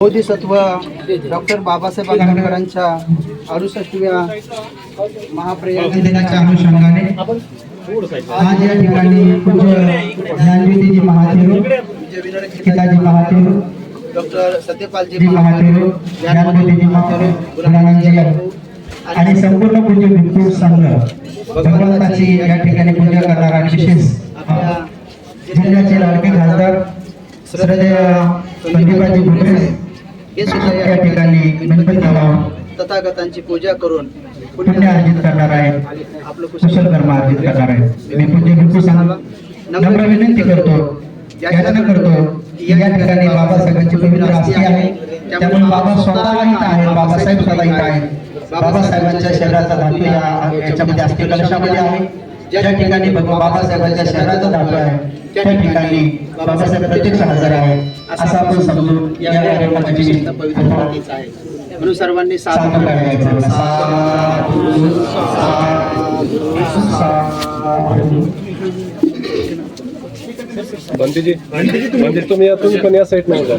Bodhisattva doctor Babasaheb आंबेडकरांच्या अडुसष्टव्या महाप्रयाग दिनाच्या अनुषंगाने आज या ठिकाणी पूज्य ज्ञानज्योतीजी महादेव पिताजी महादेव डॉक्टर सत्यपालजी महादेव ज्ञानज्योतीजी महादेव गुरुनानंदजी आणि संपूर्ण पूज्य भिक्खू संघ भगवंताची या ठिकाणी पूजा करणारा विशेष जिल्ह्याचे लाडके खासदार श्रद्धेय संदीपाजी भुमरे हे सुद्धा या ठिकाणी तथागतांची पूजा करून पुण्य अर्जित करणार आहे आपलं कुशल कर्म अर्जित करणार आहे मी पूज्य भिक्खू संघाला नम्र विनंती करतो याचना करतो या ठिकाणी बाबासाहेबांची पवित्र आस्ती आहे. त्यामुळे बाबा स्वतः इथं आहे बाबासाहेब स्वतः इथं आहे. बाबासाहेबांच्या शहराचा धातू याच्यामध्ये अस्थि कलशामध्ये आहे. ज्या ठिकाणी भगवान बाबासाहेबांच्या शहराचा धातू आहे त्या ठिकाणी बाबासाहेब प्रत्यक्ष हजर आहे असं आपण समजून या कार्यक्रमाची पवित्रतेचा आहे. म्हणून सर्वांनी साथ करायचं साधू, साधू. बंदीजी बंदी तुम्ही या तुम्ही पण या साईड नाही का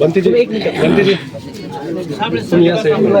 बंदीजी बंदीजी. हो तुम्ही या साईड मला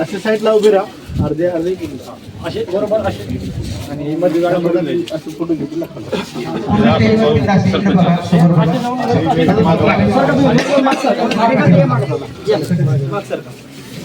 असे साईडला उभे राहा अर्धे अर्धे असे बरोबर असे आणि मध्ये गाडा बघून असं फोटो घेतला सगळे-